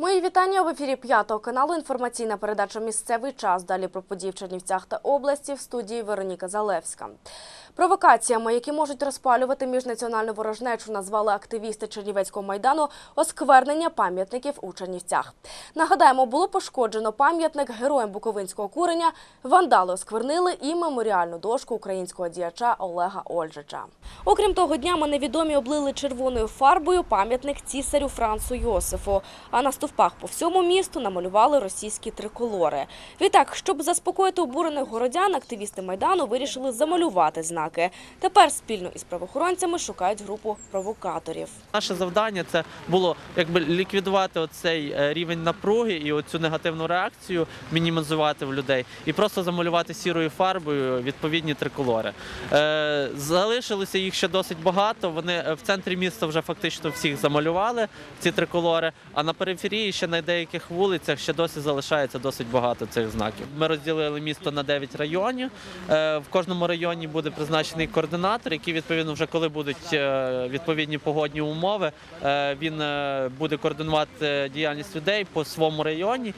Мої вітання в ефірі п'ятого каналу. Інформаційна передача Місцевий час. Далі про події в Чернівцях та області в студії Вероніка Залевська. Провокаціями, які можуть розпалювати міжнаціональну ворожнечу, назвали активісти Чернівецького майдану осквернення пам'ятників у Чернівцях. Нагадаємо, було пошкоджено пам'ятник героям Буковинського курення. Вандали осквернили і меморіальну дошку українського діяча Олега Ольжича. Окрім того, днями невідомі облили червоною фарбою пам'ятник цісарю Францу Йосифу. А на стовпах по всьому місту намалювали російські триколори. Відтак, щоб заспокоїти обурених городян, активісти майдану вирішили замалювати знаки. Тепер спільно із правоохоронцями шукають групу провокаторів. Наше завдання це було якби ліквідувати оцей е, рівень напруги і оцю негативну реакцію мінімізувати в людей, і просто замалювати сірою фарбою відповідні триколори. Е, залишилося їх ще досить багато. Вони е, в центрі міста вже фактично всіх замалювали ці триколори. А на периферії ще на деяких вулицях ще досі залишається досить багато цих знаків. Ми розділили місто на 9 районів. Е, в кожному районі буде призначений координатор, який відповідно вже коли будуть е, відповідні погодні умови, е, він буде координувати діяльність людей по своєму районі.